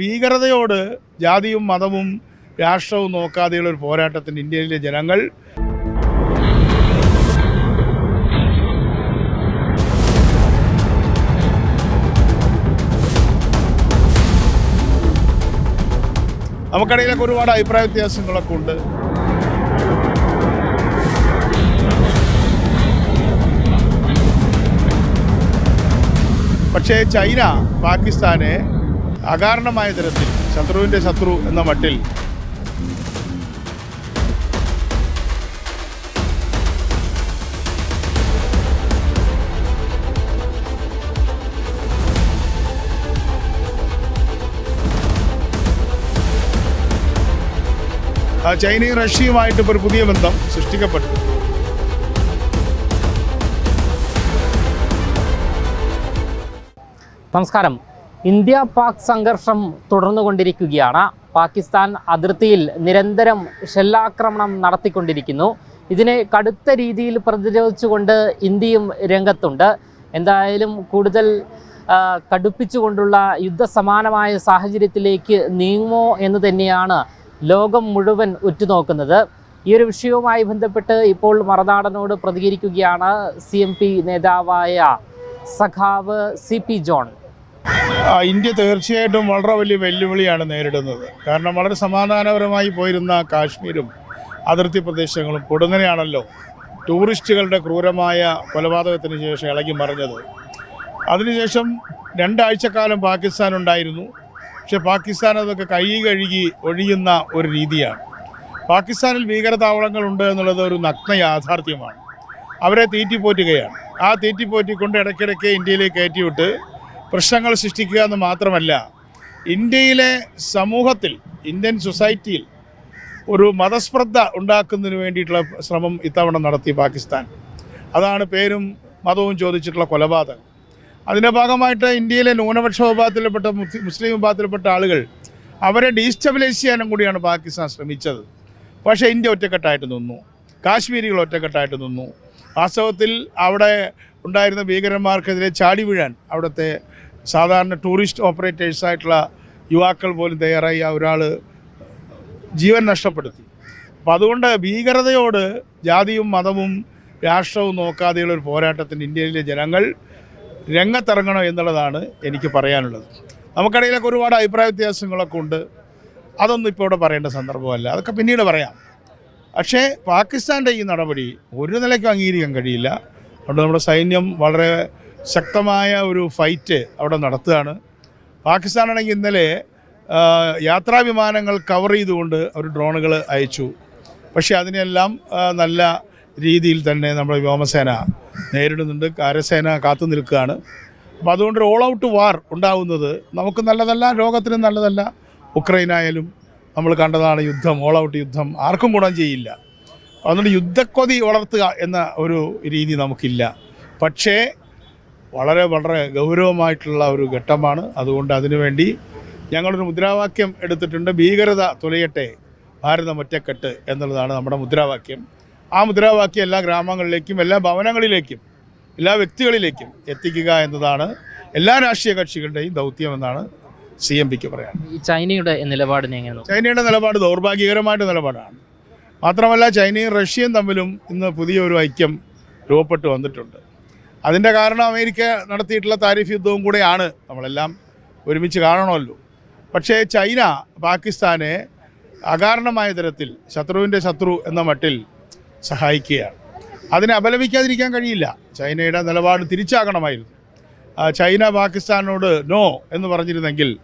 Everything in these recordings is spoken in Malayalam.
ഭീകരതയോട് ജാതിയും മതവും രാഷ്ട്രവും നോക്കാതെയുള്ള ഒരു പോരാട്ടത്തിന് ഇന്ത്യയിലെ ജനങ്ങൾ നമുക്കിടയിലൊക്കെ ഒരുപാട് അഭിപ്രായ വ്യത്യാസങ്ങളൊക്കെ ഉണ്ട്. പക്ഷേ ചൈന പാകിസ്ഥാനെ അകാരണമായ തരത്തിൽ ശത്രുവിന്റെ ശത്രു എന്ന മട്ടിൽ ചൈനയും റഷ്യയുമായിട്ട് ഇപ്പോൾ ഒരു പുതിയ ബന്ധം സൃഷ്ടിക്കപ്പെട്ടു. നമസ്കാരം. ഇന്ത്യ പാക് സംഘർഷം തുടർന്നുകൊണ്ടിരിക്കുകയാണ്. പാകിസ്ഥാൻ അതിർത്തിയിൽ നിരന്തരം ഷെല്ലാക്രമണം നടത്തിക്കൊണ്ടിരിക്കുന്നു. ഇതിനെ കടുത്ത രീതിയിൽ പ്രതിരോധിച്ചുകൊണ്ട് ഇന്ത്യയും രംഗത്തുണ്ട്. എന്തായാലും കൂടുതൽ കടുപ്പിച്ചുകൊണ്ടുള്ള യുദ്ധസമാനമായ സാഹചര്യത്തിലേക്ക് നീങ്ങുമോ എന്ന് തന്നെയാണ് ലോകം മുഴുവൻ ഉറ്റുനോക്കുന്നത്. ഈ ഒരു വിഷയവുമായി ബന്ധപ്പെട്ട് ഇപ്പോൾ മറനാടനോട് പ്രതികരിക്കുകയാണ് സി നേതാവായ സഖാവ് സി ജോൺ. ഇന്ത്യ തീർച്ചയായിട്ടും വളരെ വലിയ വെല്ലുവിളിയാണ് നേരിടുന്നത്. കാരണം വളരെ സമാധാനപരമായി പോയിരുന്ന കാശ്മീരും അതിർത്തി പ്രദേശങ്ങളും പൊടുന്നനെയാണല്ലോ ടൂറിസ്റ്റുകളുടെ ക്രൂരമായ കൊലപാതകത്തിന് ശേഷം ഇളകി മറിഞ്ഞത്. അതിനുശേഷം രണ്ടാഴ്ചക്കാലം പാകിസ്ഥാൻ ഉണ്ടായിരുന്നു. പക്ഷെ പാകിസ്ഥാൻ അതൊക്കെ കൈ കഴുകി ഒഴിയുന്ന ഒരു രീതിയാണ്. പാകിസ്ഥാനിൽ ഭീകരതാവളങ്ങളുണ്ട് എന്നുള്ളത് ഒരു നഗ്ന യാഥാർത്ഥ്യമാണ്. അവരെ തീറ്റിപ്പോറ്റുകയാണ്. ആ തീറ്റിപ്പോറ്റിക്കൊണ്ട് ഇടയ്ക്കിടയ്ക്ക് ഇന്ത്യയിലേക്ക് കയറ്റിവിട്ട് പ്രശ്നങ്ങൾ സൃഷ്ടിക്കുക എന്ന് മാത്രമല്ല ഇന്ത്യയിലെ സമൂഹത്തിൽ ഇന്ത്യൻ സൊസൈറ്റിയിൽ ഒരു മതസ്പർദ്ധ ഉണ്ടാക്കുന്നതിന് വേണ്ടിയിട്ടുള്ള ശ്രമം ഇത്തവണ നടത്തി പാകിസ്ഥാൻ. അതാണ് പേരും മതവും ചോദിച്ചിട്ടുള്ള കൊലപാതകം. അതിന്റെ ഭാഗമായിട്ട് ഇന്ത്യയിലെ ന്യൂനപക്ഷ വിഭാഗത്തിൽപ്പെട്ട മുസ്ലിം വിഭാഗത്തിൽപ്പെട്ട ആളുകൾ അവരെ ഡീസ്റ്റബിലൈസ് ചെയ്യാനും കൂടിയാണ് പാകിസ്ഥാൻ ശ്രമിച്ചത്. പക്ഷേ ഇന്ത്യ ഒറ്റക്കെട്ടായിട്ട് നിന്നു. കാശ്മീരികൾ ഒറ്റക്കെട്ടായിട്ട് നിന്നു. വാസ്തവത്തിൽ അവിടെ ഉണ്ടായിരുന്ന ഭീകരന്മാർക്കെതിരെ ചാടി വീഴാൻ അവിടുത്തെ സാധാരണ ടൂറിസ്റ്റ് ഓപ്പറേറ്റേഴ്സായിട്ടുള്ള യുവാക്കൾ പോലും തയ്യാറായി ആ ഒരാൾ ജീവൻ നഷ്ടപ്പെടുത്തി. അപ്പോൾ അതുകൊണ്ട് ഭീകരതയോട് ജാതിയും മതവും രാഷ്ട്രവും നോക്കാതെയുള്ള ഒരു പോരാട്ടത്തിന് ഇന്ത്യയിലെ ജനങ്ങൾ രംഗത്തിറങ്ങണം എന്നുള്ളതാണ് എനിക്ക് പറയാനുള്ളത്. നമുക്കിടയിലൊക്കെ ഒരുപാട് അഭിപ്രായ വ്യത്യാസങ്ങളൊക്കെ ഉണ്ട്. അതൊന്നും ഇപ്പോൾ ഇവിടെ പറയേണ്ട സന്ദർഭമല്ല. അതൊക്കെ പിന്നീട് പറയാം. പക്ഷേ പാകിസ്ഥാന്റെ ഈ നടപടി ഒരു നിലയ്ക്കും അംഗീകരിക്കാൻ കഴിയില്ല. അതുകൊണ്ട് നമ്മുടെ സൈന്യം വളരെ ശക്തമായ ഒരു ഫൈറ്റ് അവിടെ നടത്തുകയാണ്. പാകിസ്ഥാനാണെങ്കിൽ ഇന്നലെ യാത്രാ വിമാനങ്ങൾ കവർ ചെയ്തുകൊണ്ട് അവർ ഡ്രോണുകൾ അയച്ചു. പക്ഷേ അതിനെല്ലാം നല്ല രീതിയിൽ തന്നെ നമ്മുടെ വ്യോമസേന നേരിടുന്നുണ്ട്. കരസേന കാത്തു നിൽക്കുകയാണ്. അപ്പോൾ അതുകൊണ്ട് ഓൾ ഔട്ട് വാർ ഉണ്ടാകുന്നത് നമുക്ക് നല്ലതല്ല ലോകത്തിന് നല്ലതല്ല. ഉക്രൈനായാലും നമ്മൾ കണ്ടതാണ് യുദ്ധം ഓൾ ഔട്ട് യുദ്ധം ആർക്കും ഗുണം ചെയ്യില്ല. അതുകൊണ്ട് യുദ്ധക്കൊതി വളർത്തുക എന്ന ഒരു രീതി നമുക്കില്ല. പക്ഷേ വളരെ വളരെ ഗൗരവമായിട്ടുള്ള ഒരു ഘട്ടമാണ്. അതുകൊണ്ട് അതിനുവേണ്ടി ഞങ്ങളൊരു മുദ്രാവാക്യം എടുത്തിട്ടുണ്ട്. ഭീകരത തുലയട്ടെ ഭാരതം ഒറ്റക്കെട്ട് എന്നുള്ളതാണ് നമ്മുടെ മുദ്രാവാക്യം. ആ മുദ്രാവാക്യം എല്ലാ ഗ്രാമങ്ങളിലേക്കും എല്ലാ ഭവനങ്ങളിലേക്കും എല്ലാ വ്യക്തികളിലേക്കും എത്തിക്കുക എന്നതാണ് എല്ലാ രാഷ്ട്രീയ കക്ഷികളുടെയും ദൗത്യമെന്നാണ് സി എം പിക്ക് പറയാൻ ഈ ചൈനയുടെ നിലപാടിനെ എങ്ങനെ? ചൈനയുടെ നിലപാട് ദൗർഭാഗ്യകരമായിട്ട് നിലപാടാണ്. മാത്രമല്ല ചൈനയും റഷ്യയും തമ്മിലും ഇന്ന് പുതിയൊരു ഐക്യം രൂപപ്പെട്ടു വന്നിട്ടുണ്ട്. അതിന്റെ കാരണം അമേരിക്ക നടത്തിയിട്ടുള്ള താരിഫ് യുദ്ധവും കൂടെയാണ്. നമ്മളെല്ലാം ഒരുമിച്ച് കാണണമല്ലോ. പക്ഷേ ചൈന പാകിസ്ഥാനെ അകാരണമായ തരത്തിൽ ശത്രുവിന്റെ ശത്രു എന്ന മട്ടിൽ സഹായിക്കുകയാണ്. അതിനെ അപലപിക്കാതിരിക്കാൻ കഴിയില്ല. ചൈനയുടെ നിലപാട് തിരിച്ചാകണമായിരുന്നു. ചൈന പാകിസ്ഥാനോട് നോ എന്ന് പറഞ്ഞിരുന്നെങ്കിൽ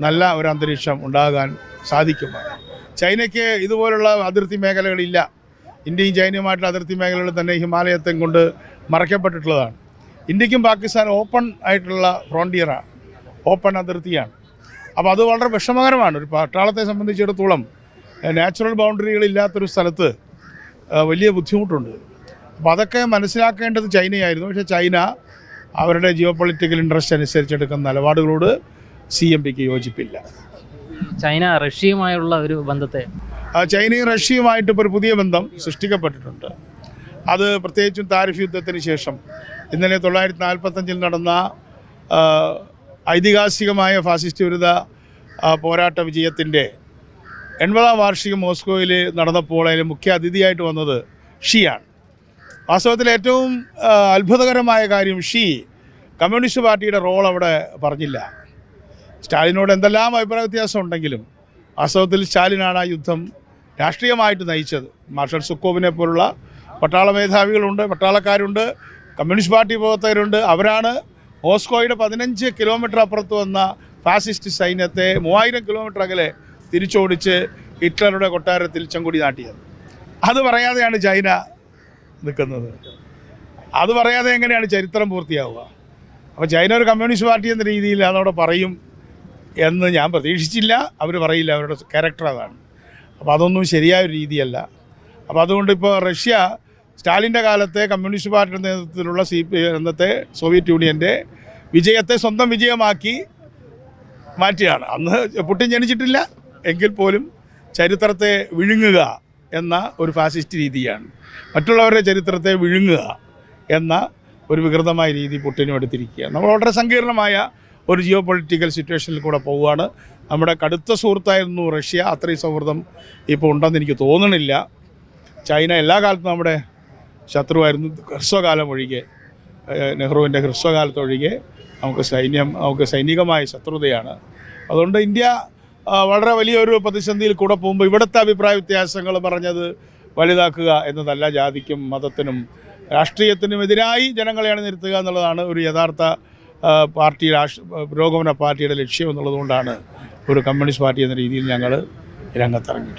നല്ല ഒരു അന്തരീക്ഷം ഉണ്ടാകാൻ സാധിക്കുമായിരുന്നു. ചൈനയ്ക്ക് ഇതുപോലുള്ള അതിർത്തി മേഖലകളില്ല. ഇന്ത്യയും ചൈനയുമായിട്ടുള്ള അതിർത്തി മേഖലകളിൽ തന്നെ ഹിമാലയത്തെ കൊണ്ട് മറയ്ക്കപ്പെട്ടിട്ടുള്ളതാണ്. ഇന്ത്യക്കും പാകിസ്ഥാനും ഓപ്പൺ ആയിട്ടുള്ള ഫ്രോണ്ടിയറാണ് ഓപ്പൺ അതിർത്തിയാണ്. അപ്പോൾ അത് വളരെ വിഷമകരമാണ്. ഒരു പട്ടാളത്തെ സംബന്ധിച്ചിടത്തോളം നാച്ചുറൽ ബൗണ്ടറികളില്ലാത്തൊരു സ്ഥലത്ത് വലിയ ബുദ്ധിമുട്ടുണ്ട്. അപ്പോൾ അതൊക്കെ മനസ്സിലാക്കേണ്ടത് ചൈനയായിരുന്നു. പക്ഷേ ചൈന അവരുടെ ജിയോ പൊളിറ്റിക്കൽ ഇൻട്രസ്റ്റ് അനുസരിച്ചെടുക്കുന്ന നിലപാടുകളോട് സി എം പിക്ക് യോജിപ്പില്ല. ചൈന റഷ്യയുമായുള്ള ഒരു ബന്ധത്തെ ചൈനയും റഷ്യയുമായിട്ട് ഇപ്പോൾ ഒരു പുതിയ ബന്ധം സൃഷ്ടിക്കപ്പെട്ടിട്ടുണ്ട്. അത് പ്രത്യേകിച്ചും താരിഫ് യുദ്ധത്തിന് ശേഷം. ഇന്നലെ തൊള്ളായിരത്തി നാൽപ്പത്തഞ്ചിൽ നടന്ന ഐതിഹാസികമായ ഫാസിസ്റ്റ് വിരുദ്ധ പോരാട്ട വിജയത്തിന്റെ എൺപതാം വാർഷികം മോസ്കോയിൽ നടന്നപ്പോൾ അതിൽ മുഖ്യ അതിഥിയായിട്ട് വന്നത് ഷിയാണ്. വാസ്തവത്തിൽ ഏറ്റവും അത്ഭുതകരമായ കാര്യം ഷി കമ്മ്യൂണിസ്റ്റ് പാർട്ടിയുടെ റോൾ അവിടെ പറഞ്ഞില്ല. സ്റ്റാലിനോട് എന്തെല്ലാം അഭിപ്രായ വ്യത്യാസം ഉണ്ടെങ്കിലും വാസ്തവത്തിൽ സ്റ്റാലിനാണ് ആ യുദ്ധം രാഷ്ട്രീയമായിട്ട് നയിച്ചത്. മാർഷൽ സുക്കോവിനെ പോലുള്ള പട്ടാള മേധാവികളുണ്ട് പട്ടാളക്കാരുണ്ട് കമ്മ്യൂണിസ്റ്റ് പാർട്ടി പ്രവർത്തകരുണ്ട്. അവരാണ് ഓസ്കോയുടെ പതിനഞ്ച് കിലോമീറ്റർ അപ്പുറത്ത് വന്ന ഫാസിസ്റ്റ് സൈന്യത്തെ മൂവായിരം കിലോമീറ്റർ അകലെ തിരിച്ചോടിച്ച് ഹിറ്റ്ലറുടെ കൊട്ടാരത്തിൽ ചെങ്കുടി നാട്ടിയത്. അത് പറയാതെയാണ് ചൈന നിൽക്കുന്നത്. അത് പറയാതെ എങ്ങനെയാണ് ചരിത്രം പൂർത്തിയാവുക? അപ്പോൾ ചൈന ഒരു കമ്മ്യൂണിസ്റ്റ് പാർട്ടി എന്ന രീതിയിൽ അതവിടെ പറയും എന്ന് ഞാൻ പ്രതീക്ഷിച്ചില്ല. അവർ പറയില്ല. അവരുടെ ക്യാരക്ടർ അതാണ്. അപ്പോൾ അതൊന്നും ശരിയായ രീതിയല്ല. അപ്പോൾ അതുകൊണ്ട് ഇപ്പോൾ റഷ്യ സ്റ്റാലിന്റെ കാലത്തെ കമ്മ്യൂണിസ്റ്റ് പാർട്ടിയുടെ നേതൃത്വത്തിലുള്ള സി പി അന്നത്തെ സോവിയറ്റ് യൂണിയന്റെ വിജയത്തെ സ്വന്തം വിജയമാക്കി മാറ്റിയാണ്. അന്ന് പുട്ടിൻ ജനിച്ചിട്ടില്ല. എങ്കിൽ പോലും ചരിത്രത്തെ വിഴുങ്ങുക എന്ന ഒരു ഫാസിസ്റ്റ് രീതിയാണ്. മറ്റുള്ളവരുടെ ചരിത്രത്തെ വിഴുങ്ങുക എന്ന ഒരു വികൃതമായ രീതി പുട്ടിനും എടുത്തിരിക്കുകയാണ്. നമ്മൾ വളരെ സങ്കീർണമായ ഒരു ജിയോ പൊളിറ്റിക്കൽ സിറ്റുവേഷനിൽ കൂടെ പോവുകയാണ്. നമ്മുടെ കടുത്ത സുഹൃത്തായിരുന്നു റഷ്യ. അത്രയും സൗഹൃദം ഇപ്പോൾ ഉണ്ടെന്ന് എനിക്ക് തോന്നണില്ല. ചൈന എല്ലാ കാലത്തും നമ്മുടെ ശത്രുവായിരുന്നു. ഹ്രസ്വകാലം ഒഴികെ നെഹ്റുവിന്റെ ഹ്രസ്വകാലത്തൊഴികെ നമുക്ക് സൈന്യം നമുക്ക് സൈനികമായ ശത്രുതയാണ്. അതുകൊണ്ട് ഇന്ത്യ വളരെ വലിയൊരു പ്രതിസന്ധിയിൽ കൂടെ പോകുമ്പോൾ ഇവിടുത്തെ അഭിപ്രായ വ്യത്യാസങ്ങൾ പറഞ്ഞത് വലുതാക്കുക എന്നതല്ല. ജാതിക്കും മതത്തിനും രാഷ്ട്രീയത്തിനും എതിരായി ജനങ്ങളെയാണ് നിർത്തുക എന്നുള്ളതാണ് ഒരു യഥാർത്ഥ പാർട്ടി പുരോഗമന പാർട്ടിയുടെ ലക്ഷ്യം എന്നുള്ളതുകൊണ്ടാണ് ഒരു കമ്മ്യൂണിസ്റ്റ് പാർട്ടി എന്ന രീതിയിൽ ഞങ്ങൾ രംഗത്തിറങ്ങിയിട്ടുള്ളത്.